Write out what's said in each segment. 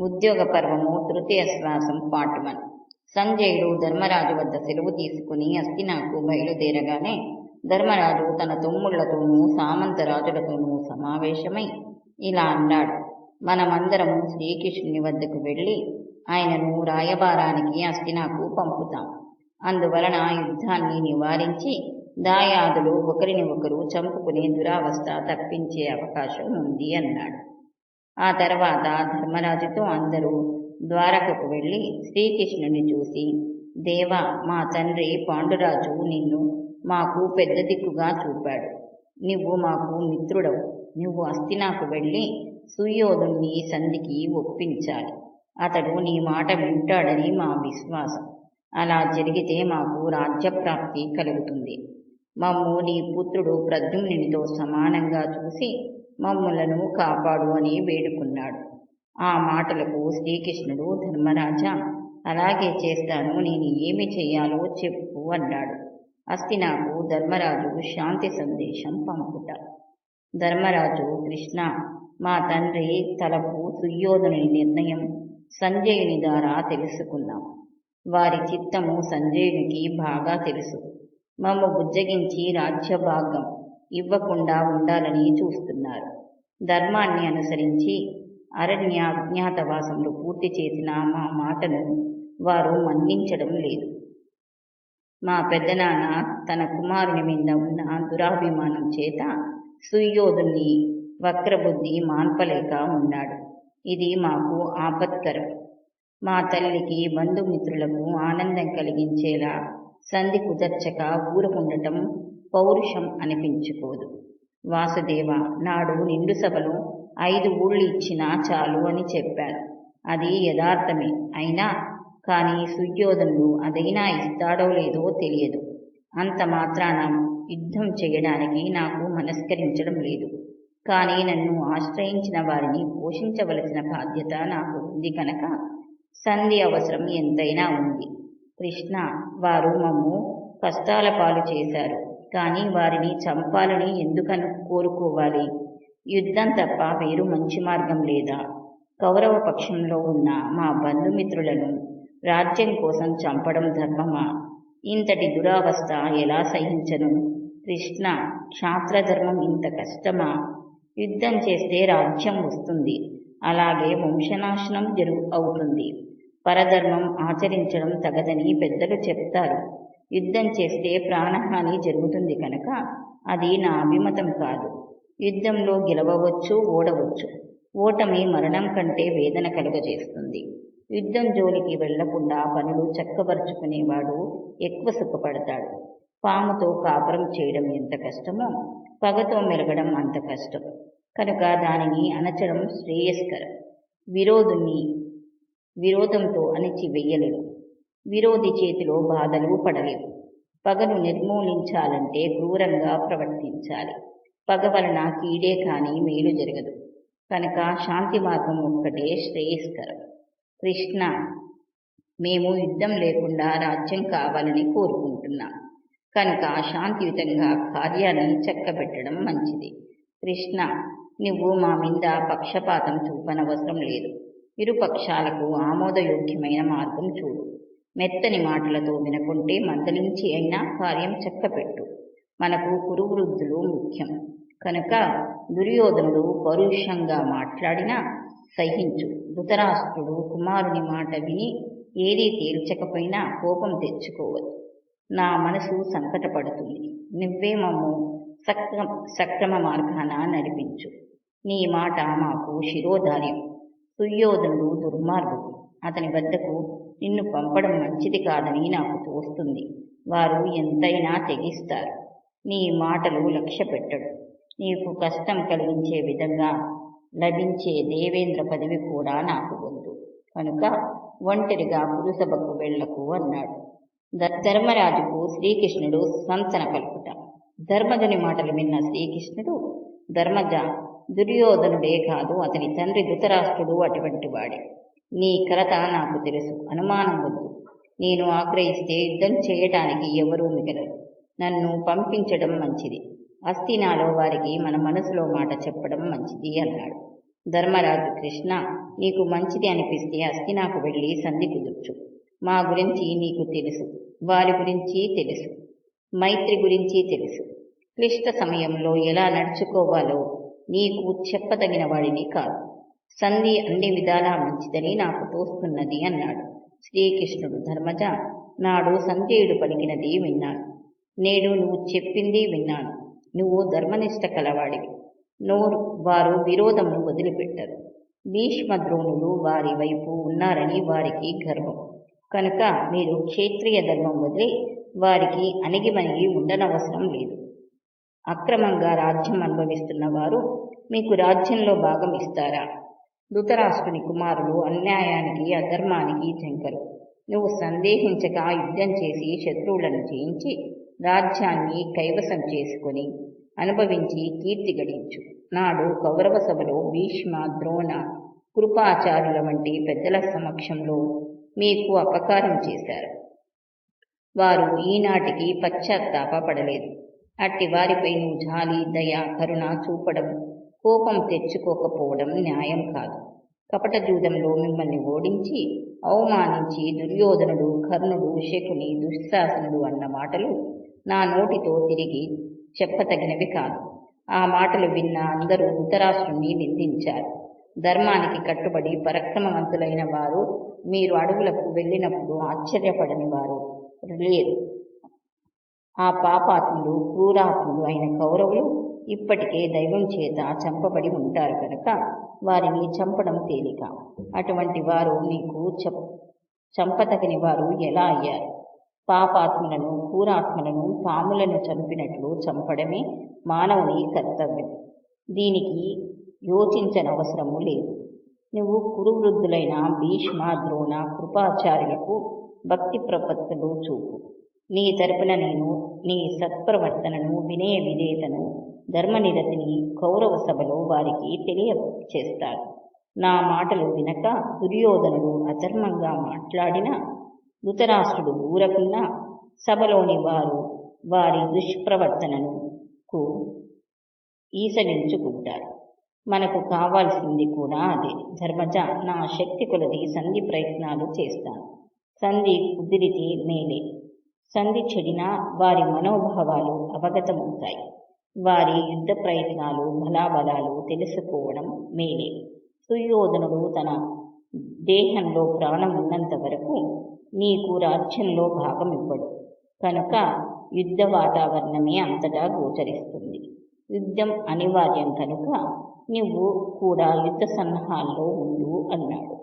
ఉద్యోగ పర్వము తృతీయ శ్వాసం part one. సంజయుడు ధర్మరాజు వద్ద సెలవు తీసుకుని అస్తినాకు బయలుదేరగానే ధర్మరాజు తన తమ్ముళ్ళతోనూ సామంత రాజులతోనూ సమావేశమై ఇలా అన్నాడు. మనమందరము శ్రీకృష్ణుని వద్దకు వెళ్ళి ఆయనను రాయబారానికి అస్తినాకు పంపుతాం. అందువలన యుద్ధాన్ని నివారించి దాయాదులు ఒకరిని ఒకరు చంపుకునే దురావస్థ తప్పించే అవకాశం ఉంది అన్నాడు. ఆ తర్వాత ధర్మరాజుతో అందరూ ద్వారకకు వెళ్ళి శ్రీకృష్ణుని చూసి దేవా మా తండ్రి పాండురాజు నిన్ను మాకు పెద్ద దిక్కుగా చూపాడు. నువ్వు మాకు మిత్రుడవు. నువ్వు అస్తినాకు వెళ్ళి సుయోధుణ్ణి సంధికి ఒప్పించాలి. అతడు నీ మాట వింటాడని మా విశ్వాసం. అలా జరిగితే మాకు రాజ్యప్రాప్తి కలుగుతుంది. మమ్ము నీ పుత్రుడు ప్రద్యుమ్నునితో సమానంగా చూసి మమ్ములను కాపాడు అని వేడుకున్నాడు. ఆ మాటలకు శ్రీకృష్ణుడు ధర్మరాజా అలాగే చేస్తాను నేను ఏమి చేయాలో చెప్పు అన్నాడు. అస్తినాకు ధర్మరాజు శాంతి సందేశం పంపుట. ధర్మరాజు కృష్ణ మా తండ్రి తలపు సుయోధనుని నిర్ణయం సంజయుని ద్వారా తెలుసుకున్నాం. వారి చిత్తము సంజయునికి బాగా తెలుసు. మమ్మ బుజ్జగించి రాజ్యభాగం ఇవ్వకుండా ఉండాలని చూస్తున్నారు. ధర్మాన్ని అనుసరించి అరణ్య అజ్ఞాతవాసములు పూర్తి చేసిన మా మాటను వారు మన్నించడం లేదు. మా పెద్దనాన్న తన కుమారుని మీద ఉన్న దురాభిమానం చేత సుయోధుని వక్రబుద్ధి మాన్పలేక ఉన్నాడు. ఇది మాకు ఆపత్కరం. మా తల్లికి బంధుమిత్రులకు ఆనందం కలిగించేలా సంధి కుదర్చక ఊరకుండటం పౌరుషం అనిపించుకోదు. వాసుదేవ నాడు నిండు సభలో ఐదు ఊళ్ళు ఇచ్చినా చాలు అని చెప్పారు. అది యథార్థమే అయినా కానీ సుయోధనుడు అదైనా ఇస్తాడో లేదో తెలియదు. అంత మాత్రాన యుద్ధం చేయడానికి నాకు మనస్కరించడం లేదు. కానీ నన్ను ఆశ్రయించిన వారిని పోషించవలసిన బాధ్యత నాకు ఉంది కనుక సంధి అవసరం ఎంతైనా ఉంది. కృష్ణ వారు మమ్ము కష్టాల పాలు చేశారు. కానీ వారిని చంపాలని ఎందుకను కోరుకోవాలి? యుద్ధం తప్ప వేరు మంచి మార్గం లేదా? కౌరవ పక్షంలో ఉన్న మా బంధుమిత్రులను రాజ్యం కోసం చంపడం ధర్మమా? ఇంతటి దురావస్థ ఎలా సహించను? కృష్ణ క్షాత్రధర్మం ఇంత కష్టమా? యుద్ధం చేస్తే రాజ్యం వస్తుంది. అలాగే వంశనాశనం జరుగు అవుతుంది. పరధర్మం ఆచరించడం తగదని పెద్దలు చెప్తారు. యుద్ధం చేస్తే ప్రాణహాని జరుగుతుంది కనుక అది నా అభిమతం కాదు. యుద్ధంలో గెలవవచ్చు ఓడవచ్చు. ఓటమి మరణం కంటే వేదన కలుగజేస్తుంది. యుద్ధం జోలికి వెళ్ళకుండా పనులు చక్కబరుచుకునేవాడు ఎక్కువ సుఖపడతాడు. పాముతో కాపురం చేయడం ఎంత కష్టమో పగతో మెరగడం అంత కష్టం. కనుక దానిని అణచడం శ్రేయస్కరం. విరోధుని విరోధంతో అణిచి విరోధి చేతిలో బాధలు పడలేవు పగను నిర్మూలించాలంటే క్రూరంగా ప్రవర్తించాలి. పగ వలన కీడే కానీ మేలు జరగదు. కనుక శాంతి మార్గం ఒక్కటే శ్రేయస్కరం. కృష్ణ మేము యుద్ధం లేకుండా రాజ్యం కావాలని కోరుకుంటున్నాం. కనుక శాంతియుతంగా కార్యాన్ని చక్కబెట్టడం మంచిది. కృష్ణ నువ్వు మా మీద పక్షపాతం చూపనవసరం లేదు. ఇరుపక్షాలకు ఆమోదయోగ్యమైన మార్గం చూడు. మెత్తని మాటలతో వినకుంటే మందలించి అయినా కార్యం చక్కపెట్టు. మనకు కురువృద్ధులు ముఖ్యం. కనుక దుర్యోధనుడు పరుషంగా మాట్లాడినా సహించు. ధృతరాష్ట్రుడు కుమారుని మాట విని ఏదీ తేల్చకపోయినా కోపం తెచ్చుకోవద్దు. నా మనసు సంకటపడుతుంది. నువ్వే మమ్ము సక్రమ సక్రమ మార్గాన నడిపించు. నీ మాట మాకు శిరోధార్యం. సుయోధనుడు దుర్మార్గుడు. అతని వద్దకు నిన్ను పంపడం మంచిది కాదని నాకు తోస్తుంది. వారు ఎంతైనా తెగిస్తారు. నీ మాటలు లక్ష్య పెట్టడు నీకు కష్టం కలిగించే విధంగా లభించే దేవేంద్ర పదవి కూడా నాకు వద్దు. కనుక ఒంటరిగా పురుసభకు వెళ్ళకు అన్నాడు. ధర్మరాజుకు శ్రీకృష్ణుడు సంతన కలుపుట ధర్మజుని మాటలు విన్న శ్రీకృష్ణుడు ధర్మజ దుర్యోధనుడే కాదు అతని తండ్రి ధృతరాష్ట్రుడు అటువంటి వాడే. నీ కలత నాకు తెలుసు అనుమానం వద్దు. నేను ఆగ్రహిస్తే యుద్ధం చేయటానికి ఎవరూ మిగలరు. నన్ను పంపించడం మంచిది. అస్థినాలో వారికి మన మనసులో మాట చెప్పడం మంచిది అన్నాడు. ధర్మరాజు కృష్ణ నీకు మంచిది అనిపిస్తే అస్థినాకు వెళ్ళి సంధి కుదుర్చు. మా గురించి నీకు తెలుసు వారి గురించి తెలుసు. మైత్రి గురించి తెలుసు. క్లిష్ట సమయంలో ఎలా నడుచుకోవాలో నీకు చెప్పదగిన వాడిని కాదు. సంధి అన్ని విధాలా మంచిదని నాకు తోస్తున్నది అన్నాడు. శ్రీకృష్ణుడు ధర్మజ నాడు సంజయుడు పలికినది విన్నాను. నేడు నువ్వు చెప్పింది విన్నాను. నువ్వు ధర్మనిష్ట కలవాడివి. నోరు వారు విరోధమును వదిలిపెట్టరు. భీష్మ ద్రోణులు వారి వైపు ఉన్నారని వారికి గర్వం. కనుక మీరు క్షేత్రియ ధర్మం వదిలి వారికి అణిగిమణిగి ఉండనవసరం లేదు. అక్రమంగా రాజ్యం అనుభవిస్తున్న వారు మీకు రాజ్యంలో భాగం ఇస్తారా? ధృతరాష్ట్రుని కుమారులు అన్యాయానికి అధర్మానికి జంకరు నువ్వు సందేహించక యుద్ధం చేసి శత్రువులను జయించి రాజ్యాన్ని కైవసం చేసుకొని అనుభవించి కీర్తి గడించు. నాడు కౌరవ సభలో భీష్మ ద్రోణ కృపాచార్యుల వంటి పెద్దల సమక్షంలో మీకు అపకారం చేశారు. వారు ఈనాటికి పశ్చాత్తాపడలేదు అట్టి వారిపై నువ్వు జాలి దయ కరుణ చూపడం కోపం తెచ్చుకోకపోవడం న్యాయం కాదు. కపట జూదంలో మిమ్మల్ని ఓడించి అవమానించి దుర్యోధనుడు కర్ణుడు శకుని దుశ్శాసనుడు అన్న మాటలు నా నోటితో తిరిగి చెప్పతగినవి కాదు. ఆ మాటలు విన్న అందరూ ధృతరాష్ట్రుణ్ణి నిందించారు. ధర్మానికి కట్టుబడి పరక్రమవంతులైన వారు మీరు అడవులకు వెళ్ళినప్పుడు ఆశ్చర్యపడని వారు లేరు ఆ పాపాత్ములు క్రూరాత్ములు అయిన కౌరవులు ఇప్పటికే దైవం చేత చంపబడి ఉంటారు కనుక వారిని చంపడం తేలిక. అటువంటి వారు నీకు చప్ చంపతగని వారు ఎలా అయ్యారు? పాపాత్ములను క్రూరాత్మలను పాములను చంపినట్లు చంపడమే మానవుని కర్తవ్యం. దీనికి యోచించనవసరము లేదు. నువ్వు కురువృద్ధులైన భీష్మ ద్రోణ కృపాచార్యులకు భక్తి ప్రపత్తులు చూపు. నీ తరపున నేను నీ సత్ప్రవర్తనను వినయ విధేయతను ధర్మనిరతిని కౌరవ సభలో వారికి తెలియచేస్తాడు నా మాటలు వినక దుర్యోధనుడు అధర్మంగా మాట్లాడిన ధృతరాష్ట్రుడు ఊరకున్న సభలోని వారు వారి దుష్ప్రవర్తనకు కు ఈసడించుకుంటారు మనకు కావాల్సింది కూడా అదే. ధర్మజ నా శక్తి కొలది సంధి ప్రయత్నాలు చేస్తాను. సంధి కుదిరితే మేలే. సంధి చెడినా వారి మనోభావాలు అవగతమవుతాయి. వారి యుద్ధ ప్రయత్నాలు బలాబలాలు తెలుసుకోవడం మేలే. సుయోధనుడు తన దేహంలో ప్రాణం ఉన్నంత వరకు నీకు రాజ్యంలో భాగం ఇవ్వడు. కనుక యుద్ధ వాతావరణమే అంతటా గోచరిస్తుంది. యుద్ధం అనివార్యం కనుక నువ్వు కూడా యుద్ధ సన్నాహాల్లో ఉండు అన్నాడు.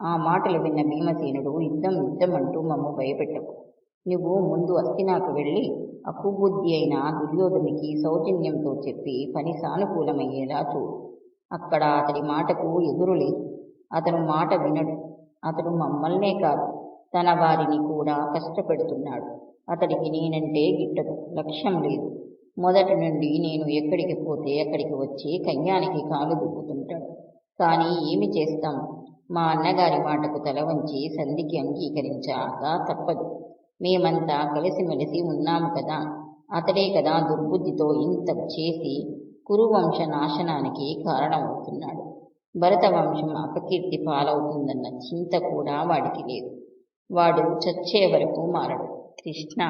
ఆ మాటలు విన్న భీమసేనుడు యుద్ధం యుద్ధం అంటూ మమ్ము భయపెట్టకు. నువ్వు ముందు అస్తినాకు వెళ్ళి అకుబుద్ధి అయిన దుర్యోధనికి సౌజన్యంతో చెప్పి పని సానుకూలమయ్యేలా చూడు. అక్కడ అతడి మాటకు ఎదురు లేదు అతను మాట వినడు. అతడు మమ్మల్నే కాదు. తన వారిని కూడా కష్టపెడుతున్నాడు. అతడికి నేనంటే గిట్టదు. లక్ష్యం లేదు. మొదటి నుండి నేను ఎక్కడికి పోతే అక్కడికి వచ్చి కన్యానికి కాలు దుక్కుతుంటాడు కానీ ఏమి చేస్తాం? మా అన్నగారి మాటకు తల వంచి సంధికి అంగీకరించాక తప్పదు. మేమంతా కలిసిమెలిసి ఉన్నాము కదా. అతడే కదా దుర్బుద్ధితో ఇంత చేసి కురువంశ నాశనానికి కారణమవుతున్నాడు. భరత వంశం అపకీర్తి పాలవుతుందన్న చింత కూడా వాడికి లేదు. వాడు చచ్చే వరకు మారడు. కృష్ణ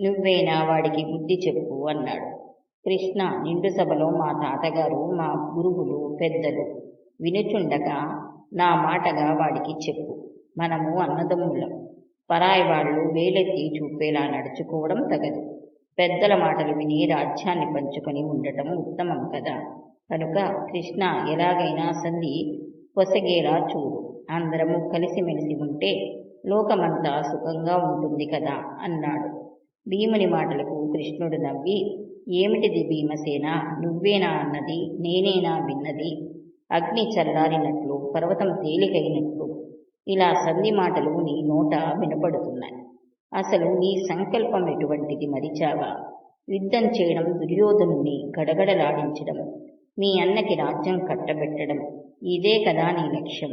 నువ్వేనా వాడికి బుద్ధి చెప్పు అన్నాడు. కృష్ణ నిండు సభలో మా తాతగారు మా గురువులు పెద్దలు వినుచుండగా నా మాటగా వాడికి చెప్పు. మనము అన్నదమ్ములం. పరాయి వాళ్ళు వేలెత్తి చూపేలా నడుచుకోవడం తగదు. పెద్దల మాటలు విని రాజ్యాన్ని పంచుకొని ఉండటం ఉత్తమం కదా. కనుక కృష్ణ ఎలాగైనా సంధి పొసగేలా చూడు. అందరము కలిసిమెలిసి ఉంటే లోకమంతా సుఖంగా ఉంటుంది కదా అన్నాడు. భీముని మాటలకు కృష్ణుడు నవ్వి ఏమిటిది భీమసేన? నువ్వేనా అన్నది? నేనేనా విన్నది? అగ్ని చల్లారినట్లు పర్వతం తేలికైనట్లు. ఇలా సంధి మాటలు నీ నోట వినపడుతున్నాయి. అసలు నీ సంకల్పం ఎటువంటిది మరిచావా? యుద్ధం చేయడం దుర్యోధనుని గడగడలాడించడం మీ అన్నకి రాజ్యం కట్టబెట్టడం ఇదే కదా నీ లక్ష్యం.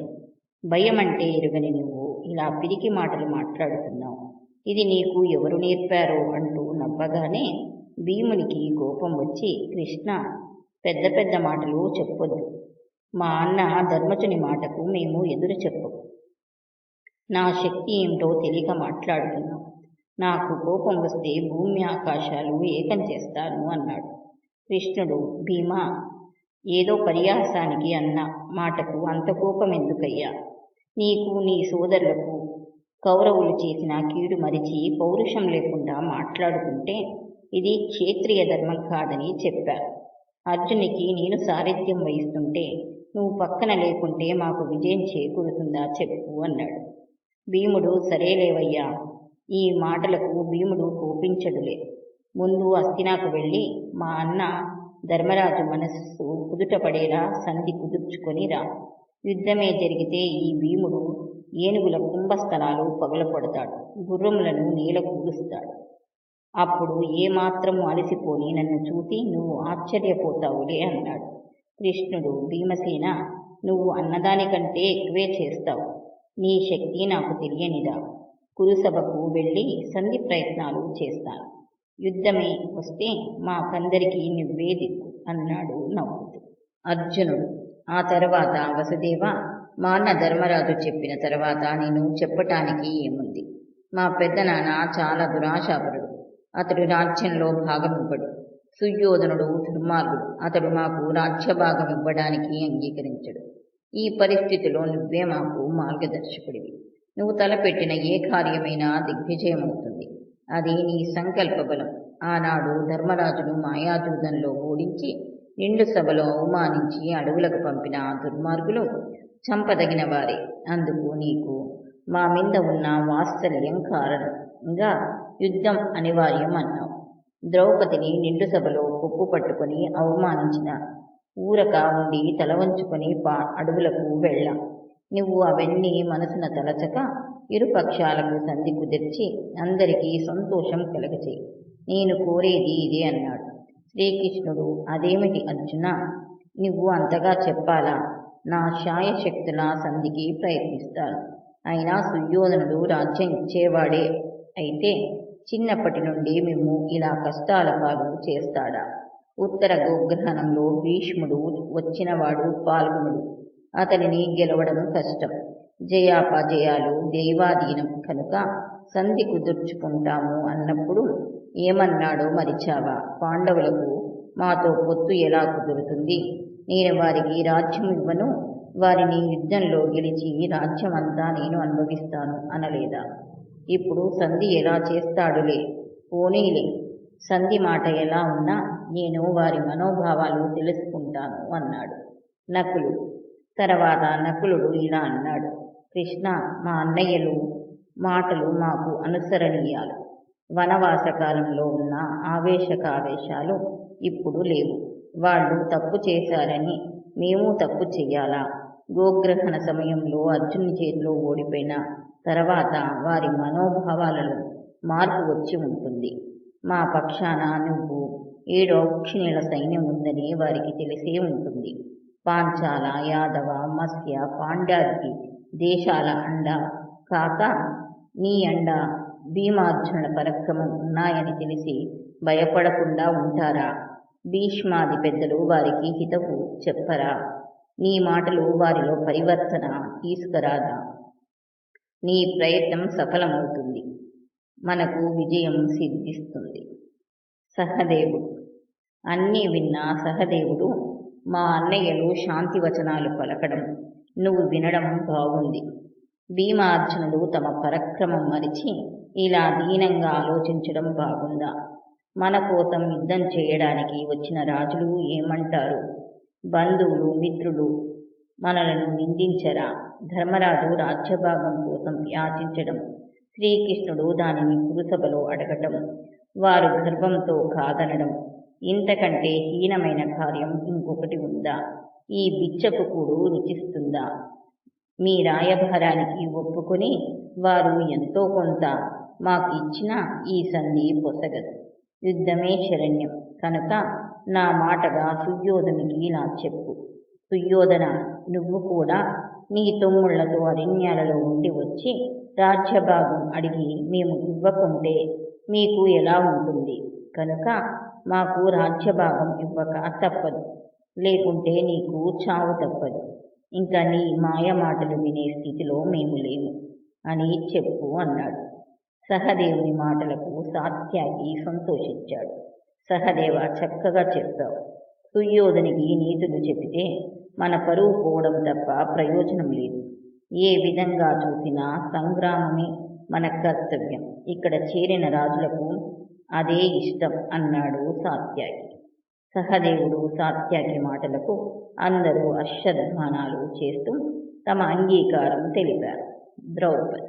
భయం అంటే ఎరుగని నువ్వు ఇలా పిరికి మాటలు మాట్లాడుతున్నావు. ఇది నీకు ఎవరు నేర్పారో అంటూ నవ్వగానే భీమునికి కోపం వచ్చి కృష్ణ పెద్ద పెద్ద మాటలు చెప్పొద్దు. మా అన్న ధర్మజుని మాటకు మేము ఎదురు చెప్పు. నా శక్తి ఏమిటో తెలియక మాట్లాడుతున్నాం. నాకు కోపం వస్తే భూమి ఆకాశాలు ఏకం చేస్తాను అన్నాడు. కృష్ణుడు భీమా ఏదో పరిహాసానికి అన్న మాటకు అంత కోపం ఎందుకయ్యా? నీకు నీ సోదరులకు కౌరవులు చేసిన కీడు మరిచి పౌరుషం లేకుండా మాట్లాడుకుంటే ఇది క్షేత్రియ ధర్మం కాదని చెప్పారు అర్జునికి నేను సారథ్యం వహిస్తుంటే నువ్వు పక్కన లేకుంటే మాకు విజయం చేకూరుతుందా చెప్పు అన్నాడు. భీముడు సరేలేవయ్యా ఈ మాటలకు భీముడు కోపించడులే. ముందు అస్తినాకు వెళ్ళి మా అన్న ధర్మరాజు మనస్సు కుదుటపడేలా సంధి కుదుర్చుకొని రా. యుద్ధమే జరిగితే ఈ భీముడు ఏనుగుల కుంభస్థలాలు పగలకొడతాడు గుర్రములను నేల కూలుస్తాడు అప్పుడు ఏమాత్రం అలసిపోని నన్ను చూసి నువ్వు ఆశ్చర్యపోతావులే అన్నాడు. కృష్ణుడు భీమసేన నువ్వు అన్నదానికంటే ఎక్కువే చేస్తావు. నీ శక్తి నాకు తెలియనిదా? కురుసభకు వెళ్ళి సంధి ప్రయత్నాలు చేస్తాను. యుద్ధమే వస్తే మాకందరికీ నువ్వే దిక్కు అన్నాడు నవ్వుతూ అర్జునుడు ఆ తర్వాత వసుదేవ మా అన్న ధర్మరాజు చెప్పిన తర్వాత నేను చెప్పటానికి ఏముంది? మా పెద్దనాన్న చాలా దురాశాపరుడు. అతడు రాజ్యంలో భాగం ఇవ్వడు సుయోధనుడు దుర్మార్గుడు. అతడు మాకు రాజ్యభాగం ఇవ్వడానికి అంగీకరించడు. ఈ పరిస్థితిలో నువ్వే మాకు మార్గదర్శకుడివి. నువ్వు తలపెట్టిన ఏ కార్యమైనా దిగ్విజయమవుతుంది. అది నీ సంకల్ప బలం. ఆనాడు ధర్మరాజును మాయాజూదంలో ఓడించి నిండు సభలో అవమానించి అడవులకు పంపిన దుర్మార్గులు చంపదగిన వారే అందుకు నీకు మా మీద ఉన్న వాత్సల్యం కారణంగా యుద్ధం అనివార్యం అన్నావు ద్రౌపదిని నిండు సభలో కొప్పు పట్టుకొని అవమానించిన. ఊరక ఉండి తల వంచుకొని పా అడవులకు వెళ్ళ. నువ్వు అవన్నీ మనసున తలచక ఇరుపక్షాలకు సంధి కుదిర్చి అందరికీ సంతోషం కలగచేయి. నేను కోరేది ఇదే అన్నాడు. శ్రీకృష్ణుడు అదేమిటి అర్జున? నువ్వు అంతగా చెప్పాలా? నా శాయశక్తుల సంధికి ప్రయత్నిస్తాను. అయినా సుయోధనుడు రాజ్యం ఇచ్చేవాడే. అయితే చిన్నప్పటి నుండి మేము ఇలా కష్టాల పాలు చేస్తాడా? ఉత్తర గోగ్రహణంలో భీష్ముడు వచ్చినవాడు పాల్గొనుడు. అతనిని గెలవడం కష్టం. జయాపజయాలు దైవాధీనం కనుక సంధి కుదుర్చుకుంటాము అన్నప్పుడు ఏమన్నాడో మరిచావా? పాండవులకు మాతో పొత్తు ఎలా కుదురుతుంది? నేను వారికి రాజ్యం ఇవ్వను. వారిని యుద్ధంలో గెలిచి రాజ్యమంతా నేను అనుభవిస్తాను అనలేదా? ఇప్పుడు సంధి ఎలా చేస్తాడులే? పోనీలే. సంధి మాట ఎలా ఉన్నా నేను వారి మనోభావాలు తెలుసుకుంటాను అన్నాడు. నకులు. తర్వాత నకులుడు ఇలా అన్నాడు. కృష్ణ మా అన్నయ్యలు మాటలు మాకు అనుసరణీయాలు. వనవాస కాలంలో ఉన్న ఆవేశకావేశాలు ఇప్పుడు లేవు. వాళ్ళు తప్పు చేశారని మేము తప్పు చెయ్యాలా? గోగ్రహణ సమయంలో అర్జునుని చేతిలో ఓడిపోయిన తర్వాత వారి మనోభావాలలో మార్పు వచ్చి ఉంటుంది. మా పక్షాన నువ్వు ఏడో ఔక్షిణీల సైన్యం ఉందని వారికి తెలిసే ఉంటుంది. పాంచాల యాదవ మత్స్య పాండ్యాది దేశాల అండ కాక నీ అండ భీమార్జునుల పరక్రమం ఉన్నాయని తెలిసి భయపడకుండా ఉంటారా? భీష్మాది పెద్దలు వారికి హితవు చెప్పరా? నీ మాటలు వారిలో పరివర్తన తీసుకురాదా? నీ ప్రయత్నం సఫలమవుతుంది. మనకు విజయం సిద్ధిస్తుంది. సహదేవుడు. అన్నీ విన్న సహదేవుడు మా అన్నయ్యలు శాంతి వచనాలు పలకడం నువ్వు వినడం బాగుంది. భీమార్జునుడు తమ పరక్రమం మరిచి ఇలా దీనంగా ఆలోచించడం బాగుందా? మన కోసం యుద్ధం చేయడానికి వచ్చిన రాజులు ఏమంటారు? బంధువులు మిత్రులు మనలను నిందించరా? ధర్మరాజు రాజ్యభాగం కోసం యాచించడం శ్రీకృష్ణుడు దానిని పురుసభలో అడగటం వారు గర్వంతో కాదనడం. ఇంతకంటే హీనమైన కార్యం ఇంకొకటి ఉందా? ఈ బిచ్చపు కూడు రుచిస్తుందా? మీ రాయభారానికి ఒప్పుకొని వారు ఎంతో కొంత మాకు ఇచ్చిన ఈ సంధి పొసగదు. యుద్ధమే శరణ్యం. కనుక నా మాటగా సుయోధనికి నా చెప్పు. సుయోధన నువ్వు కూడా నీ తమ్ముళ్ళతో అరణ్యాలలో ఉండి వచ్చి రాజ్యభాగం అడిగి మేము ఇవ్వకుంటే మీకు ఎలా ఉంటుంది? కనుక మాకు రాజ్యభాగం ఇవ్వక తప్పదు. లేకుంటే నీకు చావు తప్పదు. ఇంకా నీ మాయ మాటలు వినే స్థితిలో మేము లేము అని చెప్పు అన్నాడు. సహదేవుని మాటలకు సాత్యాకి సంతోషించాడు. సహదేవ చక్కగా చెప్పావు. సుయోధనికి నీతులు చెబితే మన పరువు పోవడం తప్ప ప్రయోజనం లేదు. ఏ విధంగా చూసినా సంగ్రామమే మన కర్తవ్యం. ఇక్కడ చేరిన రాజులకు అదే ఇష్టం అన్నాడు సాత్యాకి. సహదేవుడు సాత్యాకి మాటలకు అందరూ హర్షధ్వానాలు చేస్తూ తమ అంగీకారం తెలిపారు. ద్రౌపది.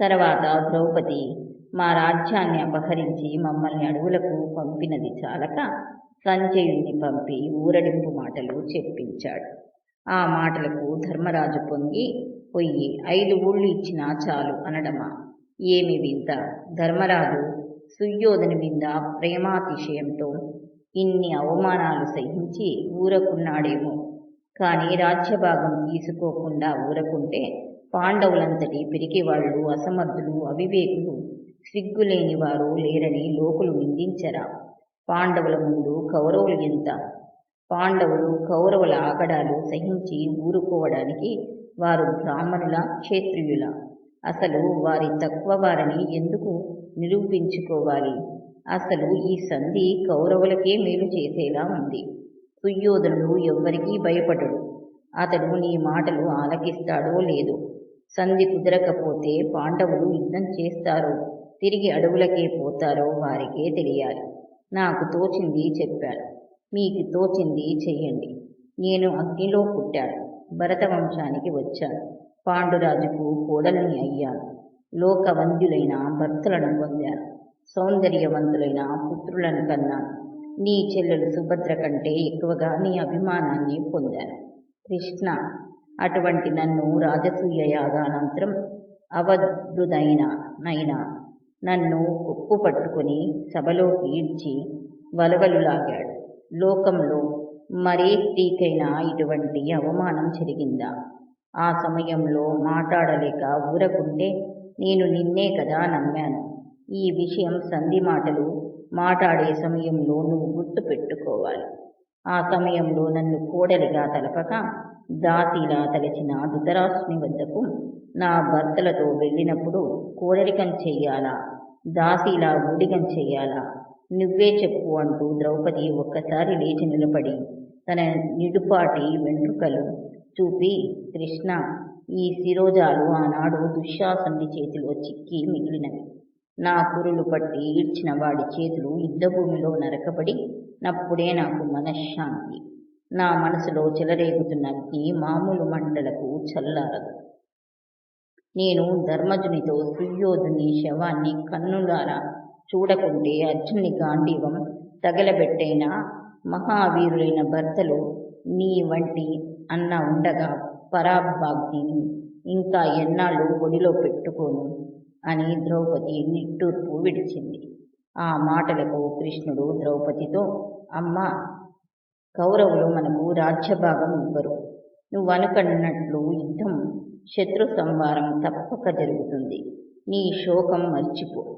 తర్వాత ద్రౌపది మా రాజ్యాన్ని అపహరించి మమ్మల్ని అడవులకు పంపినది చాలక సంజయుణ్ణి పంపి ఊరడింపు మాటలు చెప్పించాడు. ఆ మాటలకు ధర్మరాజు పొంగి పొయ్యి ఐదు ఊళ్ళు ఇచ్చినా చాలు అనడమా? ఏమి వింత? ధర్మరాజు సుయోధని వింద ప్రేమాతిశయంతో ఇన్ని అవమానాలు సహించి ఊరకున్నాడేమో. కానీ రాజ్యభాగం తీసుకోకుండా ఊరకుంటే పాండవులంతటి పిరికివాళ్ళు అసమర్థులు అవివేకులు సిగ్గులేని వారు లేరని లోకులు నిందించరా? పాండవుల ముందు కౌరవులు ఎంత? పాండవులు కౌరవుల ఆగడాలు సహించి ఊరుకోవడానికి వారు బ్రాహ్మణుల క్షేత్రియుల? అసలు వారి తక్కువ వారిని ఎందుకు నిరూపించుకోవాలి? అసలు ఈ సంధి కౌరవులకే మేలు చేసేలా ఉంది. సుయోధనుడు ఎవ్వరికీ భయపడడు. అతడు నీ మాటలు ఆలకిస్తాడో లేదో? సంధి కుదరకపోతే పాండవులు యుద్ధం చేస్తారు. తిరిగి అడవులకే పోతారో వారికే తెలియాలి. నాకు తోచింది చెప్పాను మీకు తోచింది చెయ్యండి. నేను అగ్నిలో పుట్టాను. భరత వంశానికి వచ్చాను. పాండురాజుకు కోడలిని అయ్యాను. లోకవంద్యులైన భర్తలను పొందాను. సౌందర్యవంతులైన పుత్రులను కన్నాను. నీ చెల్లెలు సుభద్ర కంటే ఎక్కువగా నీ అభిమానాన్ని పొందాను. కృష్ణ అటువంటి నన్ను రాజసూయ యాగానంతరం అవధృదైన నైనా నన్ను ఉప్పు పట్టుకొని సభలోకి ఈడ్చి వలవలు లాగాడు. లోకంలో మరే స్త్రీకైనా ఇటువంటి అవమానం జరిగిందా? ఆ సమయంలో మాట్లాడలేక ఊరకుంటే నేను నిన్నే కదా నమ్మాను. ఈ విషయం సంధి మాటలు మాట్లాడే సమయంలో నువ్వు గుర్తు పెట్టుకోవాలి ఆ సమయంలో నన్ను కోడలిగా తలపక దాసిలా తలచిన ధృతరాష్ట్రుని వద్దకు నా భర్తలతో వెళ్ళినప్పుడు కోడరికం చెయ్యాలా? దాసిలా ఊడిగం చెయ్యాలా? నువ్వే చెప్పు అంటూ ద్రౌపది ఒక్కసారి లేచి నిలబడి తన నిడుపాటి వెంట్రుకలు చూపి కృష్ణ ఈ శిరోజాలు ఆనాడు దుశ్శాసనుడి చేతిలో చిక్కి మిగిలినవి. నా కురులు పట్టి ఈడ్చిన వాడి చేతులు యుద్ధభూమిలో నరకబడి నప్పుడే నాకు మనశ్శాంతి. నా మనసులో చెలరేగుతున్న అగ్ని మామూలు మంటలకు చల్లారదు. నేను ధర్మజునితో సుయోధుని శవాన్ని కన్నులారా చూడకుంటే అర్జుని గాంధీవం తగలబెట్టైన మహావీరులైన భర్తలు నీ వంటి అన్న ఉండగా పరాభాగ్ని ఇంకా ఎన్నాళ్ళు ఒడిలో పెట్టుకోను అని ద్రౌపది నిట్టూర్పు విడిచింది. ఆ మాటలకు కృష్ణుడు ద్రౌపదితో అమ్మ కౌరవులు మనకు రాజ్యభాగం ఇవ్వరు. నువ్వు అనుకున్నట్లు యుద్ధం శత్రు సంవారం తప్పక జరుగుతుంది. నీ శోకం మర్చిపో.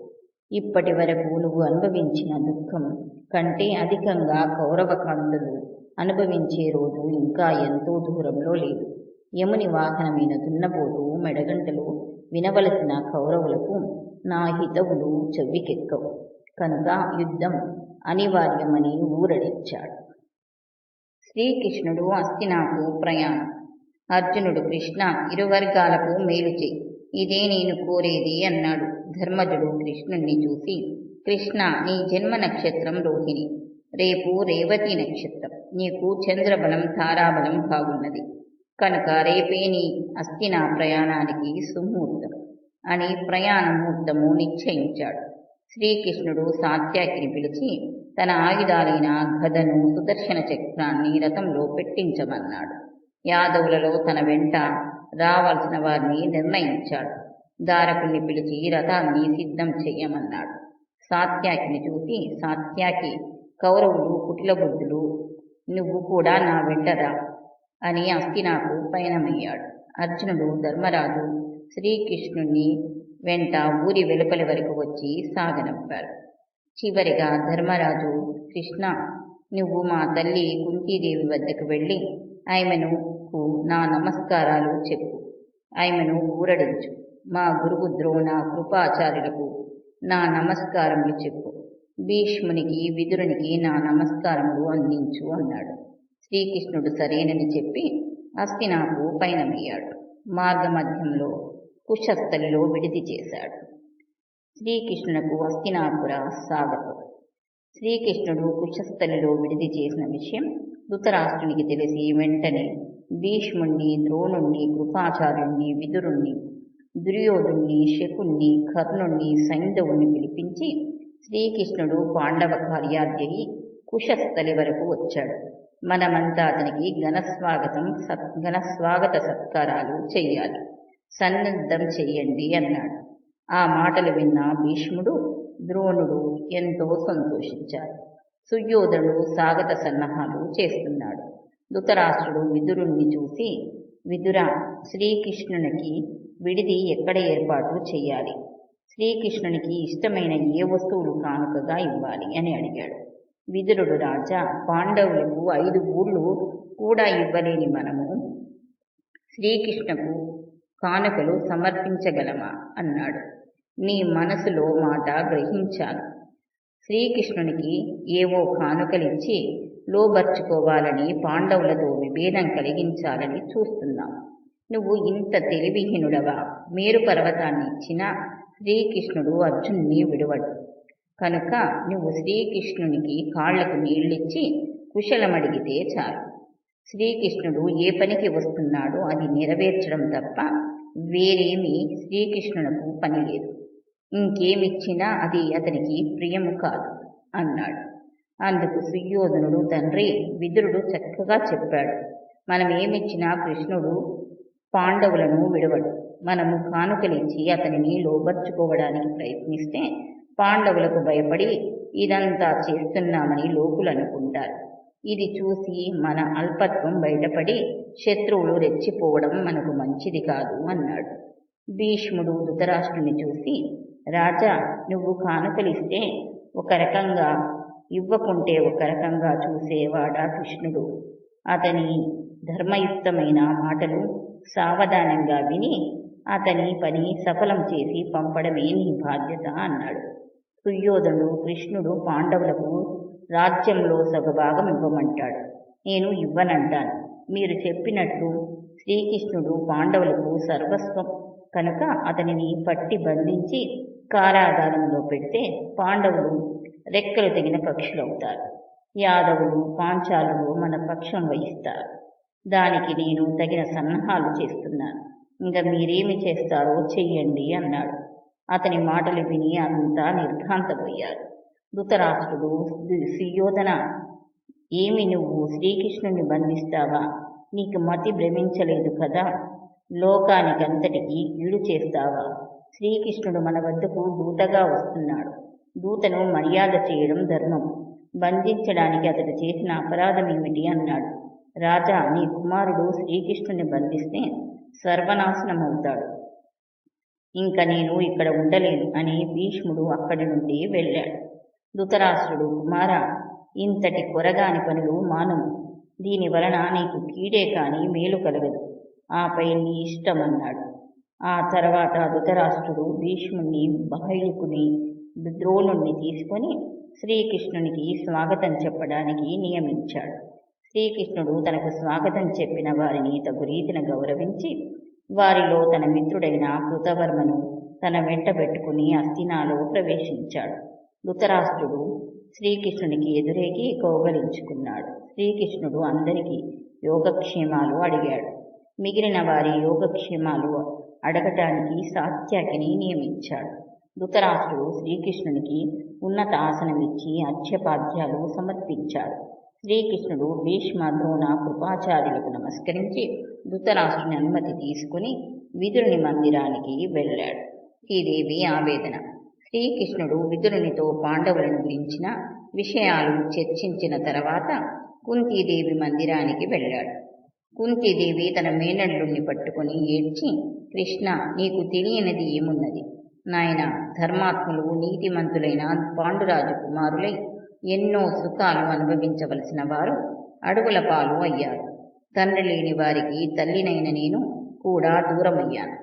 ఇప్పటి వరకు నువ్వు అనుభవించిన దుఃఖం కంటే అధికంగా కౌరవకాంతులు అనుభవించే రోజు ఇంకా ఎంతో దూరంలో లేదు. యముని వాహనమైన దున్నపోతు మెడగంటలు వినవలసిన కౌరవులకు నా హితవులు చెవికెక్కవు. కనుక యుద్ధం అనివార్యమని ఊరడించాడు. శ్రీకృష్ణుడు అస్తినాకు ప్రయాణం. అర్జునుడు కృష్ణ ఇరువర్గాలకు మేలు చేయి ఇదే నేను కోరేది అన్నాడు. ధర్మజుడు కృష్ణుణ్ణి చూసి కృష్ణ నీ జన్మ నక్షత్రం రోహిణి. రేపు రేవతి నక్షత్రం. నీకు చంద్రబలం తారాబలం బాగున్నది కనుక రేపే నీ అస్థినా ప్రయాణానికి సుముహూర్తం అని ప్రయాణ ముహూర్తము నిశ్చయించాడు. శ్రీకృష్ణుడు సాత్యాకిని పిలిచి తన ఆయుధాలైన గదను సుదర్శన చక్రాన్ని రథంలో పెట్టించమన్నాడు. యాదవులలో తన వెంట రావాల్సిన వారిని నిర్ణయించాడు. దారకుణ్ణి పిలిచి రథాన్ని సిద్ధం చెయ్యమన్నాడు. సాత్యాకిని చూసి సాత్యాకి కౌరవులు కుటిల బుద్ధులు నువ్వు కూడా నా వెంటరా అని అస్తినాకు పయనమయ్యాడు. అర్జునుడు ధర్మరాజు శ్రీకృష్ణుణ్ణి వెంట ఊరి వెలుపలి వరకు వచ్చి సాగనంపారు. చివరిగా ధర్మరాజు కృష్ణ నువ్వు మా తల్లి కుంతీదేవి వద్దకు వెళ్ళి ఆమెను నా నమస్కారాలు చెప్పు. ఆయమెను ఊరడించు. మా గురువు ద్రోణ కృపాచార్యులకు నా నమస్కారములు చెప్పు. భీష్మునికి విదురునికి నా నమస్కారములు అందించు అన్నాడు. శ్రీకృష్ణుడు సరేనని చెప్పి అస్తినాకు పయనమయ్యాడు. మార్గమధ్యంలో కుశస్థలిలో విడిది చేశాడు. శ్రీకృష్ణునకు అస్తినాపుర స్వాగతం. శ్రీకృష్ణుడు కుశస్థలిలో విడిది చేసిన విషయం ధృతరాష్ట్రునికి తెలిసి వెంటనే భీష్ముణ్ణి ద్రోణుణ్ణి కృపాచార్యుణ్ణి విదురుణ్ణి దుర్యోధుణ్ణి శకుణ్ణి కర్ణుణ్ణి సైంధవుణ్ణి పిలిపించి శ్రీకృష్ణుడు పాండవ కార్యాధ్యయి కుశస్థలి వరకు వచ్చాడు. మనమంతా అతనికి ఘనస్వాగతం సత్ ఘనస్వాగత సత్కారాలు చెయ్యాలి. సన్నద్ధం చెయ్యండి అన్నాడు. ఆ మాటలు విన్న భీష్ముడు ద్రోణుడు ఎంతో సంతోషించారు. సుయోధనుడు స్వాగత సన్నాహాలు చేస్తున్నాడు. ధృతరాష్ట్రుడు విదురుణ్ణి చూసి విదుర శ్రీకృష్ణునికి విడిది ఎక్కడ ఏర్పాటు చేయాలి? శ్రీకృష్ణునికి ఇష్టమైన ఏ వస్తువులు కానుకగా ఇవ్వాలి? అని అడిగాడు. విదురుడు రాజా పాండవులకు ఐదు ఊళ్ళు కూడా ఇవ్వలేని మనము శ్రీకృష్ణకు కానుకలు సమర్పించగలమా? అన్నాడు. నీ మనసులో మాట గ్రహించాలి. శ్రీకృష్ణునికి ఏవో కానుకలిచ్చి లోబర్చుకోవాలని పాండవులతో విభేదం కలిగించాలని చూస్తున్నాం. నువ్వు ఇంత తెలివిహీనుడవా? మేరు పర్వతాన్ని ఇచ్చినా శ్రీకృష్ణుడు అర్జున్ని విడవడు. కనుక నువ్వు శ్రీకృష్ణునికి కాళ్ళకు నీళ్ళిచ్చి కుశలమడిగితే చాలు. శ్రీకృష్ణుడు ఏ పనికి వస్తున్నాడో అది నెరవేర్చడం తప్ప వేరేమీ శ్రీకృష్ణునకు పని లేదు. ఇంకేమిచ్చినా అది అతనికి ప్రియము కాదు అన్నాడు. అందుకు సుయోధనుడు తండ్రి విదురుడు చక్కగా చెప్పాడు. మనం ఏమిచ్చినా కృష్ణుడు పాండవులను విడవడు. మనము కానుకలిచ్చి అతనిని లోబర్చుకోవడానికి ప్రయత్నిస్తే పాండవులకు భయపడి ఇదంతా చేస్తున్నామని లోకులు అనుకుంటారు ఇది చూసి మన అల్పత్వం బయటపడి శత్రువులు రెచ్చిపోవడం మనకు మంచిది కాదు అన్నాడు. భీష్ముడు ధృతరాష్ట్రుని చూసి రాజా నువ్వు కానుకలిస్తే ఒక రకంగా ఇవ్వకుంటే ఒక రకంగా చూసేవాడా కృష్ణుడు. అతని ధర్మయుక్తమైన మాటలు సావధానంగా విని అతని పని సఫలం చేసి పంపడమే నీ బాధ్యత అన్నాడు. సుయోధనుడు కృష్ణుడు పాండవులకు రాజ్యంలో సగభాగం ఇవ్వమంటాడు. నేను ఇవ్వనంటాను. మీరు చెప్పినట్లు శ్రీకృష్ణుడు పాండవులకు సర్వస్వం. కనుక అతనిని పట్టి బంధించి కారాగారంలో పెడితే పాండవులు రెక్కలు తెగిన పక్షులవుతారు. యాదవులు పాంచాలులు మన పక్షం వహిస్తారు. దానికి నేను తగిన సన్నాహాలు చేస్తున్నాను. ఇంకా మీరేమి చేస్తారో చెయ్యండి అన్నాడు. అతని మాటలు విని అంతా నిర్ఘాంతపోయారు ధృతరాష్ట్రుడు సుయోధన ఏమి నువ్వు శ్రీకృష్ణుని బంధిస్తావా? నీకు మతి భ్రమించలేదు కదా? లోకానికంతటికి కీడు చేస్తావా? శ్రీకృష్ణుడు మన వద్దకు దూతగా వస్తున్నాడు. దూతను మర్యాద చేయడం ధర్మం. బంధించడానికి అతడు చేసిన అపరాధం ఏమిటి అన్నాడు. రాజా నీ కుమారుడు శ్రీకృష్ణుని బంధిస్తే సర్వనాశనమవుతాడు. ఇంక నేను ఇక్కడ ఉండలేను అని భీష్ముడు అక్కడి నుండి వెళ్ళాడు. ధృతరాష్ట్రుడు కుమార ఇంతటి కొరగాని పనులు మానము దీని వలన నీకు కీడే కాని మేలు కలగదు. ఆపై నీ ఇష్టమన్నాడు ఆ తర్వాత ధృతరాష్ట్రుడు భీష్ముణ్ణి బహైలుకుని ద్రోణుణ్ణి తీసుకొని శ్రీకృష్ణునికి స్వాగతం చెప్పడానికి నియమించాడు. శ్రీకృష్ణుడు తనకు స్వాగతం చెప్పిన వారిని తగు రీతిన గౌరవించి వారిలో తన మిత్రుడైన కృతవర్మను తన వెంట పెట్టుకుని అస్థినాలో ప్రవేశించాడు. ధృతరాష్ట్రుడు శ్రీకృష్ణునికి ఎదురేకి కౌగలించుకున్నాడు శ్రీకృష్ణుడు అందరికీ యోగక్షేమాలు అడిగాడు. మిగిలిన వారి యోగక్షేమాలు అడగటానికి సాత్యాకిని నియమించాడు. ధృతరాష్ట్రుడు శ్రీకృష్ణునికి ఉన్నత ఆసనమిచ్చి అర్ఘ్యపాద్యాలు సమర్పించాడు. శ్రీకృష్ణుడు భీష్మ ద్రోణ కృపాచార్యులకు నమస్కరించి ధృతరాష్ట్రుని అనుమతి తీసుకుని విదురుని మందిరానికి వెళ్ళాడు. శ్రీదేవి ఆవేదన. శ్రీకృష్ణుడు విదురునితో పాండవులను గురించిన విషయాలు చర్చించిన తర్వాత కుంతీదేవి మందిరానికి వెళ్ళాడు. కుంతీదేవి తన మేనల్లుణ్ణి పట్టుకుని ఏడ్చి కృష్ణ నీకు తెలియనిది ఏమున్నది? నాయన ధర్మాత్ములు నీతిమంతులైన పాండురాజు కుమారులై ఎన్నో సుఖాలు అనుభవించవలసిన వారు అడుగుల పాలు అయ్యారు. తండ్రి లేని వారికి తల్లినైన నేను కూడా దూరమయ్యాను.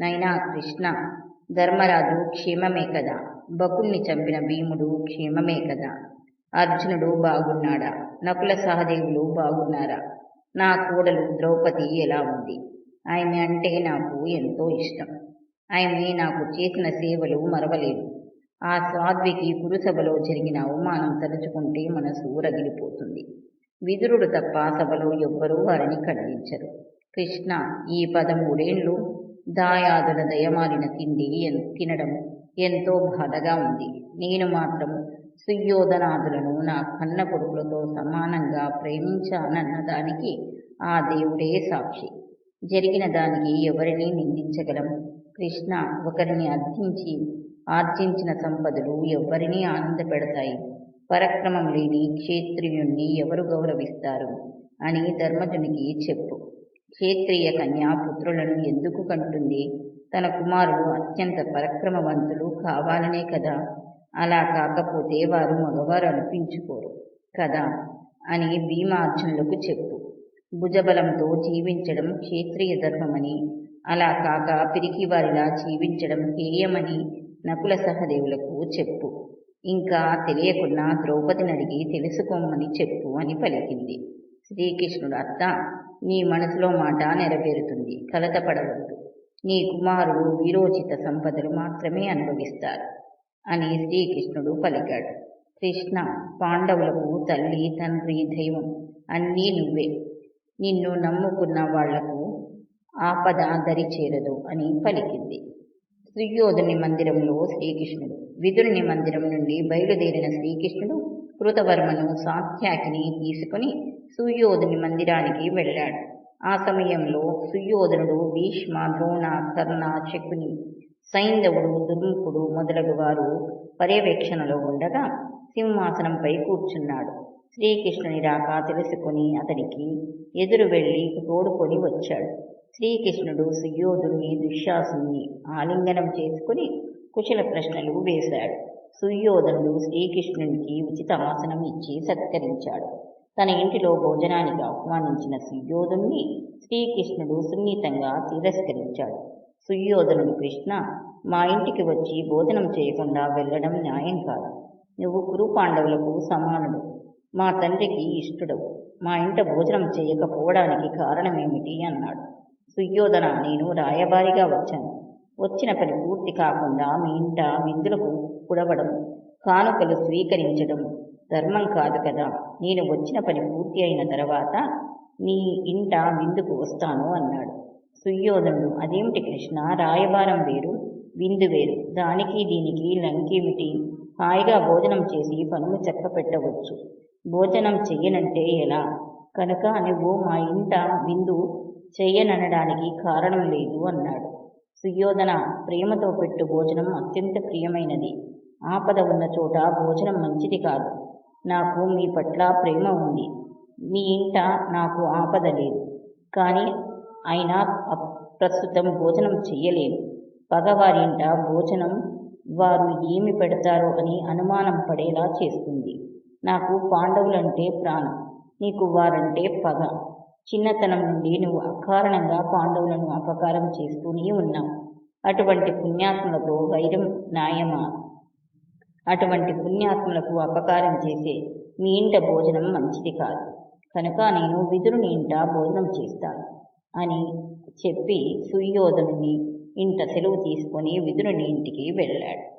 నైనా కృష్ణ ధర్మరాజు క్షేమమే కదా? బకుణ్ణి చంపిన భీముడు క్షేమమే కదా? అర్జునుడు బాగున్నాడా? నకుల సహదేవులు బాగున్నారా? నా కూడలు ద్రౌపది ఎలా ఉంది? ఆమె అంటే నాకు ఎంతో ఇష్టం. ఆమె నాకు చేసిన సేవలు మరవలేదు ఆ సాధ్వికి కురుసభలో జరిగిన అవమానం తలుచుకుంటే మనసు రగిలిపోతుంది. విదురుడు తప్ప సభలో ఎవ్వరూ వారిని ఖండించరు. కృష్ణ ఈ పదమూడేండ్లు దాయాదుల దయమాలిన తిండి తినడం ఎంతో బాధగా ఉంది. నేను మాత్రం సుయోధనాదులను నా కన్న కొడుకులతో సమానంగా ప్రేమించానన్నదానికి ఆ దేవుడే సాక్షి. జరిగిన దానికి ఎవరిని నిందించగలం? కృష్ణ ఒకరిని అర్థించి ఆర్జించిన సంపదలు ఎవ్వరినీ ఆనందపెడతాయి? పరక్రమం లేని క్షేత్రియుణ్ణి ఎవరు గౌరవిస్తారు? అని ధర్మజునికి చెప్పు. క్షేత్రియ కన్య పుత్రులను ఎందుకు కంటుంది? తన కుమారులు అత్యంత పరక్రమవంతులు కావాలనే కదా? అలా కాకపోతే వారు మగవారు అనిపించుకోరు కదా? అని భీమార్జునులకు చెప్పు. భుజబలంతో జీవించడం క్షేత్రియ ధర్మమని. అలా కాక పిరికివారిలా జీవించడం హేయమని నకుల సహదేవులకు చెప్పు. ఇంకా తెలియకున్నా ద్రౌపదిని అడిగి తెలుసుకోమని చెప్పు అని పలికింది. శ్రీకృష్ణుడు అత్త నీ మనసులో మాట నెరవేరుతుంది. కలతపడవద్దు నీ కుమారుడు విరోచిత సంపదలు మాత్రమే అనుభవిస్తారు అని శ్రీకృష్ణుడు పలికాడు. కృష్ణ పాండవులకు తల్లి తండ్రి దైవం అన్నీ నువ్వే. నిన్ను నమ్ముకున్న వాళ్ళకు ఆపద దరి చేరదు అని పలికింది. సుయోధుని మందిరంలో శ్రీకృష్ణుడు విదురుని మందిరం నుండి బయలుదేరిన శ్రీకృష్ణుడు కృతవర్మను సాత్యాకిని తీసుకుని సుయోధుని మందిరానికి వెళ్ళాడు. ఆ సమయంలో సుయోధనుడు భీష్మ ద్రోణ కర్ణ శకుని సైంధవుడు దుర్ముఖుడు మొదలగు వారు పర్యవేక్షణలో ఉండగా సింహాసనంపై కూర్చున్నాడు. శ్రీకృష్ణుని రాక తెలుసుకుని అతనికి ఎదురు వెళ్ళి తోడుకొని వచ్చాడు. శ్రీకృష్ణుడు సుయోధుని దుశ్శాసుని ఆలింగనం చేసుకుని కుశల ప్రశ్నలు వేశాడు. సుయోధనుడు శ్రీకృష్ణునికి ఉచిత ఆసనం ఇచ్చి సత్కరించాడు. తన ఇంటిలో భోజనానికి ఆహ్వానించిన సుయోధుణ్ణి శ్రీకృష్ణుడు సున్నితంగా తిరస్కరించాడు. సుయోధనుడు కృష్ణ మా ఇంటికి వచ్చి భోజనం చేయకుండా వెళ్ళడం న్యాయం కాదు. నువ్వు కురు పాండవులకు సమానుడు. మా తండ్రికి ఇష్టడవు. మా ఇంట భోజనం చేయకపోవడానికి కారణమేమిటి? అన్నాడు. సుయోధన నేను రాయబారిగా వచ్చాను. వచ్చిన పని పూర్తి కాకుండా మీ ఇంట విందులకు పుడవడం కానుకలు స్వీకరించడం ధర్మం కాదు కదా. నేను వచ్చిన పని పూర్తి అయిన తర్వాత నీ ఇంట విందుకు వస్తాను అన్నాడు. సుయోధనుడు అదేమిటి కృష్ణ? రాయబారం వేరు విందు వేరు. దానికి దీనికి లంకేమిటి? హాయిగా భోజనం చేసి పనులు చెక్క పెట్టవచ్చు భోజనం చెయ్యనంటే ఎలా? కనుక నువ్వు మా ఇంట విందు చెయ్యననడానికి కారణం లేదు అన్నాడు. సుయోధన ప్రేమతో పెట్టు భోజనం అత్యంత ప్రియమైనది. ఆపద ఉన్న చోట భోజనం మంచిది కాదు. నాకు మీ పట్ల ప్రేమ ఉంది. మీ ఇంట నాకు ఆపద లేదు. కానీ అయినా ప్రస్తుతం భోజనం చెయ్యలేను. పగవారి ఇంట భోజనం వారు ఏమి పెడతారో అని అనుమానం పడేలా చేస్తుంది. నాకు పాండవులంటే ప్రాణం నీకు వారంటే పగ. చిన్నతనం నుండి నువ్వు అకారణంగా పాండవులను అపకారం చేస్తూనే ఉన్నావు. అటువంటి పుణ్యాత్ములతో వైరం న్యాయమా? అటువంటి పుణ్యాత్ములకు అపకారం చేసే మీ ఇంట భోజనం మంచిది కాదు. కనుక నేను విదురుని ఇంట భోజనం చేస్తాను అని చెప్పి సుయోధనుని ఇంట సెలవు తీసుకొని విదురుని ఇంటికి వెళ్ళాడు.